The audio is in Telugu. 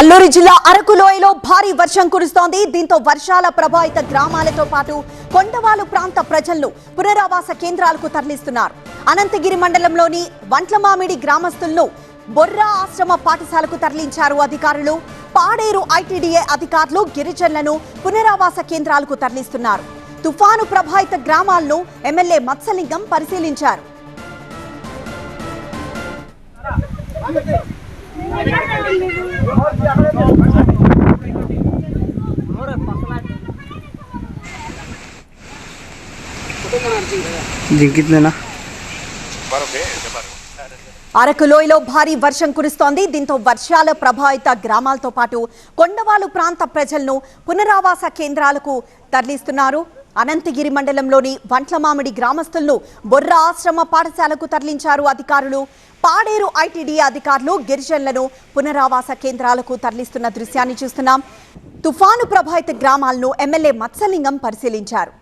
అల్లూరి జిల్లా అరకు లోయలో భారీ వర్షం కురుస్తోంది. దీంతో వర్షాల ప్రభావిత గ్రామాలతో పాటు కొండవాలు ప్రాంత ప్రజలను పునరావాస కేంద్రాలకు తరలిస్తున్నారు. అనంతగిరి మండలంలోని వంట్లమామిడి గ్రామస్తులను బొర్రా ఆశ్రమ పాఠశాలకు తరలించారు అధికారులు. పాడేరు ఐటీడీఏ అధికారులు గిరిజనులను పునరావాస కేంద్రాలకు తరలిస్తున్నారు. తుఫాను ప్రభావిత గ్రామాలను ఎమ్మెల్యే మత్స్యలింగం పరిశీలించారు. అరకు లోయలో భారీ వర్షం కురుస్తోంది. దీంతో వర్షాల ప్రభావిత గ్రామాలతో పాటు కొండవాలు ప్రాంత ప్రజలను పునరావాస కేంద్రాలకు తరలిస్తున్నారు. అనంతగిరి మండలంలోని వంట్లమామిడి గ్రామస్తులను బొర్ర ఆశ్రమ పాఠశాలకు తరలించారు అధికారులు. పాడేరు ఐటీడీ అధికారులు గిరిజనులను పునరావాస కేంద్రాలకు తరలిస్తున్న దృశ్యాన్ని చూస్తున్నాం. తుఫాను ప్రభావిత గ్రామాలను ఎమ్మెల్యే మత్స్యలింగం పరిశీలించారు.